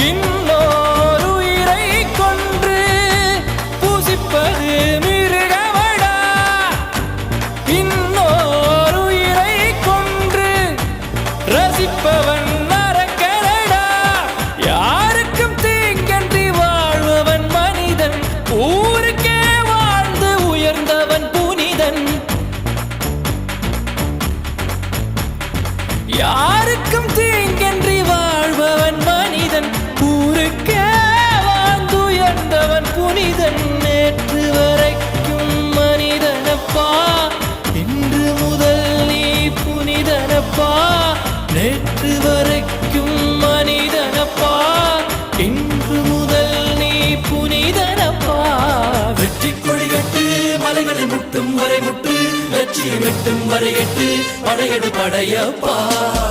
இன்னோர் கொன்று பூசிப்பது மிருகமடா. இன்னோர் கொன்று ரசிப்பவன் நரக்கரடா யாருக்கும் தீங்கன்றி வாழ்பவன் மனிதன் ஊருக்கே வாழ்ந்து உயர்ந்தவன் புனிதன். யாருக்கும் நேற்று வரைக்கும் மனிதனப்பா. இன்று முதல் நீ புனிதனப்பா. வெற்றி கொடிகட்டு மலைகளை முட்டும் வரை முட்டு. வெற்றியை வெட்டும் வரை எட்டு படையடு படையப்பா.